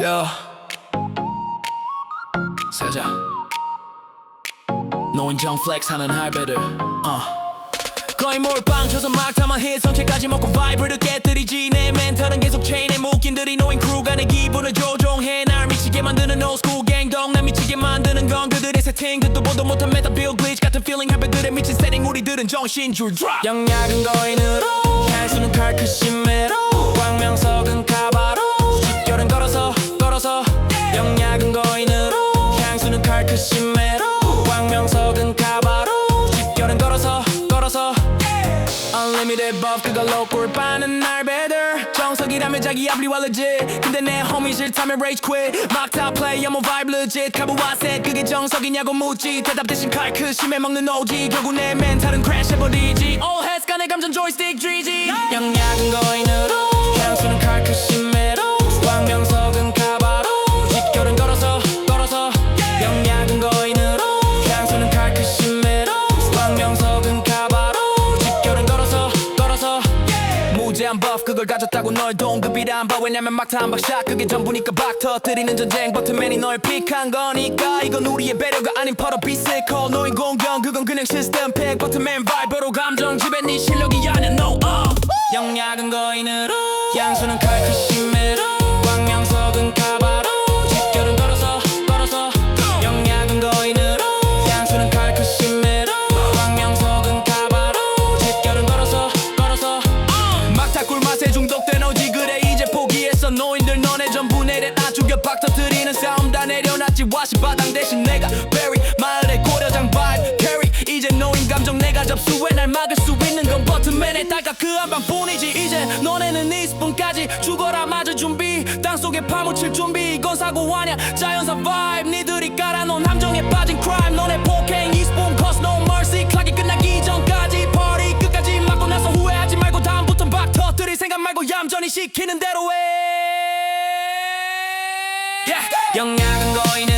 Yo 세자. 노인정 플렉스 하는 할배들 어. 거의 몰빵 쳐서 막 담아 히 성체까지 먹고 바이브를 깨뜨리지. 내 멘탈은 계속 체인에 묶인들이 노인 크루가 내 기분을 조종해. 날 미치게 만드는 올스쿨 갱동 날 미치게 만드는 건 그들의 세팅 듣도 보도 못한 메타 빌 글리치 같은 feeling 할배들의 미친 세팅 우리들은 정신줄 drop. 영약은 거인으로. 향수는 칼크신 크신 메로 광명석은 카바로 집결은 걸어서 걸어서. Unlimited buff 그걸로 꿀 빠는 날배들 정석이라면 자기 앞리 와 legit 근데 내 homie 싫다면 rage quit. 막타 play I'm a vibe legit. 카부와 셋 그게 정석이냐고 묻지. 대답 대신 칼 크 심해 먹는 OG 결국 내 멘탈은 crash 해버리지. All heads 간의 감정 joystick GG 영약은 거 걸 가졌다고 널 동급이라 안봐 왜냐면 막타 한 박샷 그게 전부니까 박 터뜨리는 전쟁. 버튼맨이 널 픽한 거니까 이건 우리의 배려가 아닌 퍼러 비스콜 노인 공경 그건 그냥 시스템 팩 버튼맨 바이브로 감정 지배 네 실력이 아냐 no uh. 영약은 거인으로 양수는 심 포기했어 노인들 너네 전부 내려놔 죽여 박 터뜨리는 싸움 다 내려놨지. 와시 바닥 대신 내가 베리 마을의 고려장 바이브 캐리 이제 노인 감정 내가 접수해 날 막을 수 있는 건 버튼맨의 딸까 그한 방뿐이지. 이제 너네는 이 스푼까지 죽어라 맞을 준비. 땅속에 파묻힐 준비. 이건 사고 아냐 자연사 바이브 니들이 깔아놓은 함정에 빠진 크라임 너네 폭행 이 스푼 cause no mercy. 클락이 끝나기 전까지 party 끝까지 맞고 나서 후회하지 말고 다음부턴 박 터뜨릴 생각 말고 얌전히 시키는 대로 해 yeah. 영약은 거인의